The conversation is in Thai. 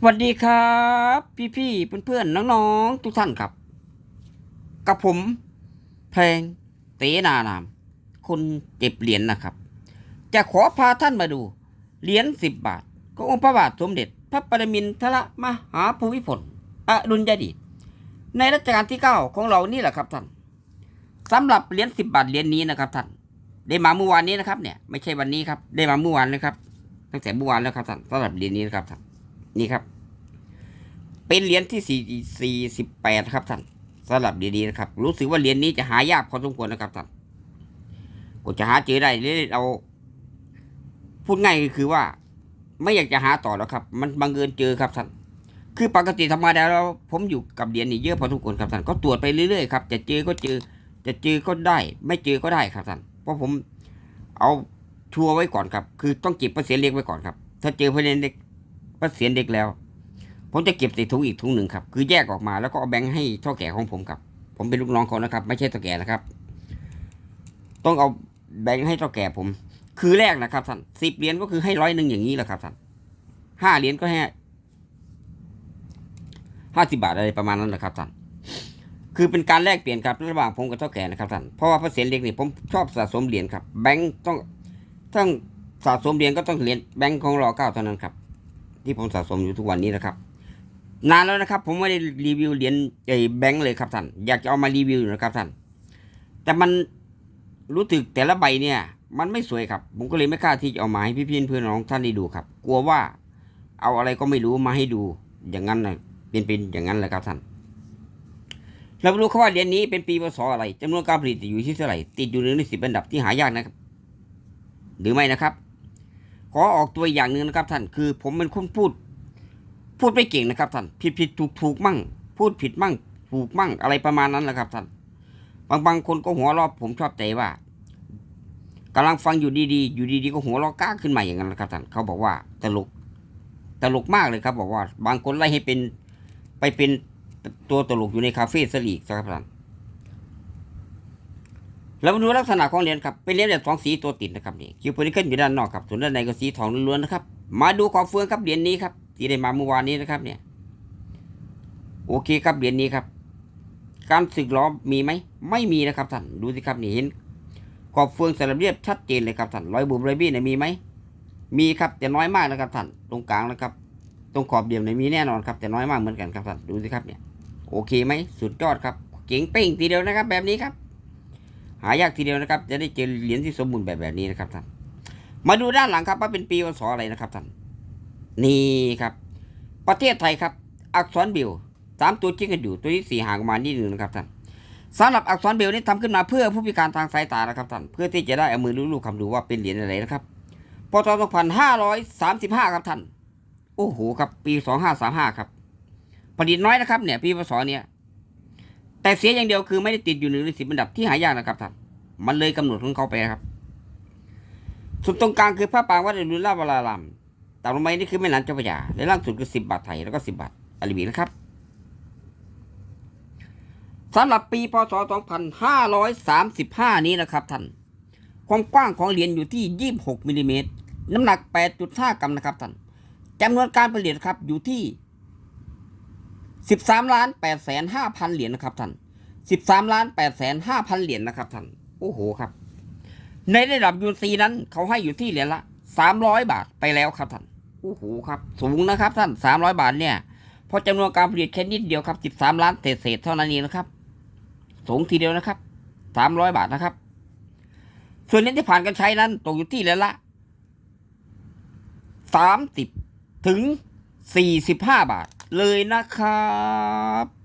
สวัสดีครับ พี่ๆเพื่อนๆน้องๆทุกท่านครับ กับผมเพลงเตนานาม คนเก็บเหรียญนะครับ จะขอพาท่านมาดูเหรียญสิบบาทขององค์พระบาทสมเด็จ พระปรมินทรมหาภูมิพลอดุลยเดชในรัชกาลที่เก้าของเรานี่แหละครับท่านสำหรับเหรียญสิบบาทเหรียญนี้นะครับท่านได้มาเมื่อวานนี้นะครับเนี่ยไม่ใช่วันนี้ครับได้มาเมื่อวานนะครับ ตั้งแต่เมื่อวานแล้วครับท่านสำหรับเหรียญนี้นะครับท่าน นี่ครับ เป็นเหรียญที่สี่สี่สิบแปดครับท่านสำหรับเหรียญนี้นะครับ รู้สึกว่าเหรียญนี้จะหายากพอสมควรนะครับท่านก็จะหาเจอได้เรื่อยๆเราพูดง่ายก็คือว่า ไม่อยากจะหาต่อแล้วครับ มันบังเอิญเจอครับท่านคือปกติธรรมดาเราผมอยู่กับเหรียญนี้เยอะพอสมควรครับท่านก็ตรวจไปเรื่อยๆครับจะเจอก็เจอ จะเจอก็ได้ ไม่เจอก็ได้ครับท่านเพราะผมเอาชัวร์ไว้ก่อนครับ คือต้องเก็บเปอร์เซ็นต์เล็กไว้ก่อนครับ ถ้าเจอเปอร์เซ็นต์เล็ก เปอร์เซ็นเล็กแล้ว ผมจะเก็บใส่ถุงอีกถุงหนึ่งครับ คือแยกออกมาแล้วก็เอาแบงค์ให้เท่าแก่ของผมครับ ผมเป็นลูกน้องเขานะครับ ไม่ใช่เท่าแก่นะครับ ต้องเอาแบงค์ให้เท่าแก่ผม คือแรกนะครับท่านสิบเหรียญก็คือให้ร้อยหนึ่งอย่างนี้แหละครับท่านห้าเหรียญก็ให้ห้าสิบาทอะไรประมาณนั้นแหละครับท่านคือเป็นการแลกเปลี่ยนครับระหว่างผมกับเท่าแก่นะครับท่าน เพราะว่าเปอร์เซ็นต์เล็กนี่ผมชอบสะสมเหรียญครับ แบงค์ต้องต้องสะสมเหรียญก็ต้องเหรียญแบงค์ของรอเก้าเท่านั้นครับ ที่ผมสะสมอยู่ทุกวันนี้นะครับ นานแล้วนะครับ ผมไม่ได้รีวิวเหรียญไอ้แบงค์เลยครับท่านอยากจะเอามารีวิวอยู่นะครับท่านแต่มันรู้สึกแต่ละใบเนี่ย มันไม่สวยครับ ผมก็เลยไม่กล้าที่จะเอามาให้พี่ๆเพื่อนน้องท่านได้ดูครับ กลัวว่าเอาอะไรก็ไม่รู้มาให้ดูอย่างนั้นนะเป็นเป็นอย่างนั้นแหละครับท่านเรารู้ครับว่าเหรียญนี้เป็นปีพศอะไรจำนวนการผลิตอยู่ที่เท่าไหร่ติดอยู่ในสิบอันดับที่หายากนะครับ หรือไม่นะครับ ขอออกตัวอย่างหนึ่งนะครับท่านคือ ผมเป็นคนพูด พูดไม่เก่งนะครับท่านผิดผิดถูกถูกมั่ง พูดผิดมั่ง ถูกมั่งอะไรประมาณนั้นแหละครับท่านบางบางคนก็หัวเราะผมชอบใจว่ากำลังฟังอยู่ดีๆ อยู่ดีๆก็หัวเราะก้าขึ้นมาอย่างนั้นนะครับท่านเขาบอกว่าตลกตลกมากเลยครับ บอกว่า บางคนไล่ให้เป็นไปเป็นตัวตลกอยู่ในคาเฟ่สลีกครับท่าน เรามาดูลักษณะของเหรียญครับเป็นเหรียญแบบสองสีตัวติดนะครับนี่คิวโพลิเคิลอยู่ด้านนอกครับส่วนด้านในก็สีทองล้วนๆนะครับ มาดูขอบเฟืองครับเหรียญนี้ครับที่ได้มาเมื่อวานนี้นะครับเนี่ยโอเคครับเหรียญนี้ครับ การสึกล้อมีไหมไม่มีนะครับท่านดูสิครับนี่เห็นขอบเฟืองสลับเรียบชัดเจนเลยครับท่านรอยบุบรอยบี้เนี่ยมีไหมมีครับแต่น้อยมากนะครับท่านตรงกลางนะครับ ตรงขอบเดียมเนี่ยมีแน่นอนครับแต่น้อยมากเหมือนกันครับท่านดูสิครับเนี่ยโอเคไหมสุดยอดครับเก่งเป้งทีเดียวนะครับแบบนี้ครับ หายากทีเดียวนะครับ จะได้เจอเหรียญที่สมบูรณ์แบบแบบนี้นะครับท่านมาดูด้านหลังครับว่าเป็นปีพศอะไรนะครับท่านนี่ครับ ประเทศไทยครับ อักษรเบลสามตัวจิ้งกันอยู่ตัวที่สี่ห่างมานิดหนึ่งนะครับท่านสำหรับอักษรเบลนี่ทำขึ้นมาเพื่อผู้พิการทางสายตานะครับท่านเพื่อที่จะได้เอามือลูบๆคำดูว่าเป็นเหรียญอะไรนะครับพศ2535 ครับท่าน โอ้โหครับ ปี 2535 ครับผลิตน้อยนะครับเนี่ย ปีพศเนี่ย แต่เสียอย่างเดียวคือไม่ได้ติดอยู่ในสิบอันดับที่หายากนะครับท่านมันเลยกำหนดของเขาไปนะครับส่วนตรงกลางคือพระปรางวัดอรุณราชวรารามต่ำลงไปนี่คือแม่น้ำเจ้าพระยาและล่างสุดคือสิบบาทไทยแล้วก็สิบบาทอาริบีนะครับสำหรับปีพศ 2535 นี้นะครับท่าน ความกว้างของเหรียญอยู่ที่ 26มิลลิเมตร น้ำหนัก 8.5 กรัมนะครับท่านจำนวนการผลิตครับอยู่ที่ 13ล้าน8แสน5พันเหรียญนะครับท่าน13ล้าน8แสน5พันเหรียญนะครับท่านโอ้โหครับ ในระดับยูซีนั้นเขาให้อยู่ที่เหรียญละ 300 บาทไปแล้วครับท่านโอ้โหครับสูงนะครับท่าน 300 บาทเนี่ยพราะจำนวนการผลิตแค่นิดเดียวครับ 13 ล้านเศษเท่านั้นเองนะครับ สูงทีเดียวนะครับ 300 บาทนะครับ ส่วนเหรียญที่ผ่านการใช้นั้นตกอยู่ที่เหรียญละ 30 ถึง 45 บาท เลยนะครับ